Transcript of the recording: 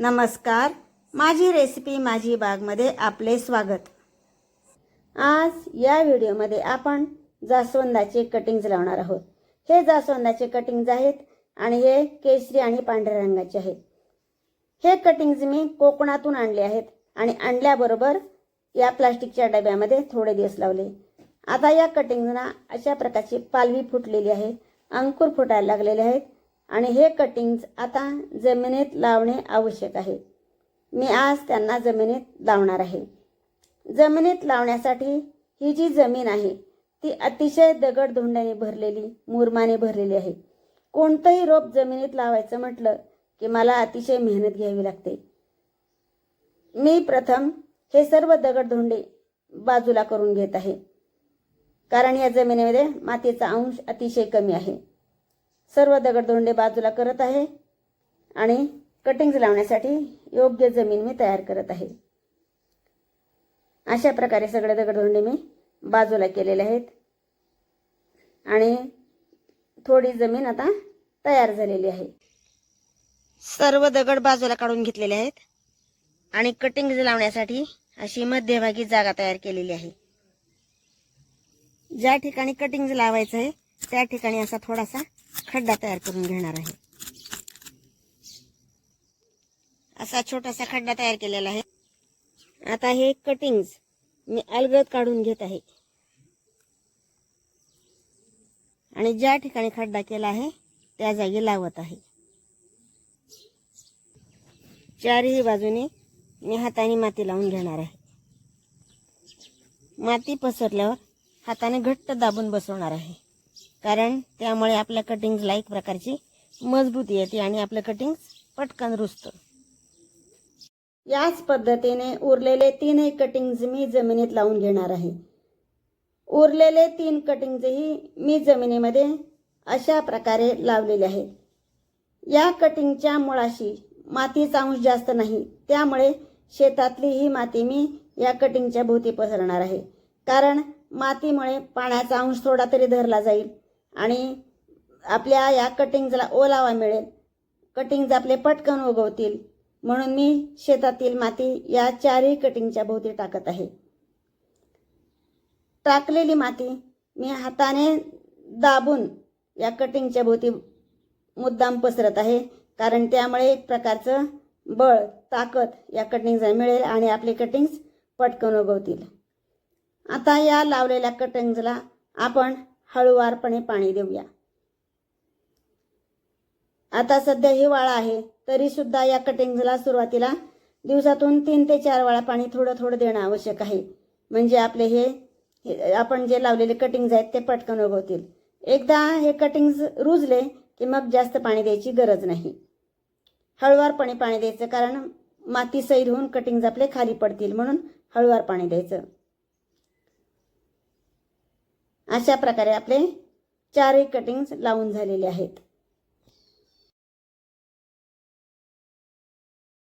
नमस्कार. माझी रेसिपी माझी बागमध्ये आपले स्वागत. आज या व्हिडिओमध्ये आपण जास्वंदाचे कटिंग्ज लावणार आहोत. हे जास्वंदाचे कटिंग्ज आहेत आणि हे केशरी आणि पांढऱ्या रंगाचे आहेत. हे कटिंग्ज मी कोकणातून आणले आहेत आणि आणल्याबरोबर या प्लास्टिकच्या डब्यामध्ये थोडे दिवस लावले. आता या कटिंगना अशा प्रकारची पालवी फुटलेली आहे अंकुर फुटायला लागलेले आहेत आणि हे कटिंग्ज आता जमिनीत लावणे आवश्यक आहे. मी आज त्यांना जमिनीत लावणार आहे. जमिनीत लावण्यासाठी ही जी जमीन आहे ती अतिशय दगडधोंड्याने भरलेली मुरमाने भरलेली आहे. कोणतंही रोप जमिनीत लावायचं म्हटलं की मला अतिशय मेहनत घ्यावी लागते. मी प्रथम हे सर्व दगडधोंडे बाजूला करून घेत आहे. कारण या जमिनीमध्ये मातीचा अंश अतिशय कमी आहे. सर्व दगडधोंडे बाजूला करत आहे आणि कटिंग्ज लावण्यासाठी योग्य जमीन मी तयार करत आहे. अशा प्रकारे सगळे दगडधोंडे मी बाजूला केलेले आहेत. आणि थोडी जमीन आता तयार झालेली आहे. सर्व दगड बाजूला काढून घेतलेले आहेत. आणि कटिंग लावण्यासाठी अशी मध्यभागी जागा तयार केलेली आहे. ज्या ठिकाणी कटिंग लावायचं आहे त्या ठिकाणी असा थोडासा खड्डा तयार करून घेणार आहे. असा छोटासा खड्डा तयार केलेला आहे. आता हे कटिंग्ज मी अलगद काढून घेत आहे. आणि ज्या ठिकाणी खड्डा केला आहे त्या जागी लावत आहे. चारही बाजूने मी हाताने माती लावून घेणार आहे. माती पसरल्यावर हाताने घट्ट दाबून बसवणार आहे. कारण त्यामुळे आपल्या कटिंग्जला एक प्रकारची मजबूती येते आणि आपलं कटिंग पटकन रुजतं. याच पद्धतीने उरलेले तीनही कटिंग्ज मी जमिनीत लावून घेणार आहे. उरलेले तीन कटिंग्जही मी जमिनीमध्ये अशा प्रकारे लावलेले आहेत. या कटिंगच्या मुळाशी मातीचा अंश जास्त नाही त्यामुळे शेतातली ही माती मी या कटिंगच्या भोवती पसरणार आहे. कारण मातीमुळे पाण्याचा अंश थोडा तरी धरला जाईल. आणि आपल्या या कटिंगला ओलावा मिळेल. कटिंग्ज आपले पटकन उगवतील. म्हणून मी शेतातील माती या चारही कटिंगच्या भोवती टाकत आहे. टाकलेली माती मी हाताने दाबून या कटिंगच्या भोवती मुद्दाम पसरत आहे. कारण त्यामुळे एक प्रकारचं बळ ताकद या कटिंगला मिळेल आणि आपले कटिंग्ज पटकन उगवतील. आता या लावलेल्या कटिंग्जला आपण हळूवारपणे पाणी देऊया. आता सध्या हिवाळा आहे तरी सुद्धा या कटिंग्जला सुरुवातीला दिवसातून तीन ते चार वेळा पाणी थोडं थोडं देणं आवश्यक आहे. म्हणजे आपले हे आपण जे लावलेले कटिंग्ज आहेत ते पटकन उगवतील. एकदा हे कटिंग्ज रुजले की मग जास्त पाणी द्यायची गरज नाही. हळुवारपणे पाणी द्यायचं कारण माती सैल होऊन कटिंग्ज आपले खाली पडतील म्हणून हळुवार पाणी द्यायचं. अशा प्रकारे आपले चारही कटिंग्ज लावून झालेले आहेत.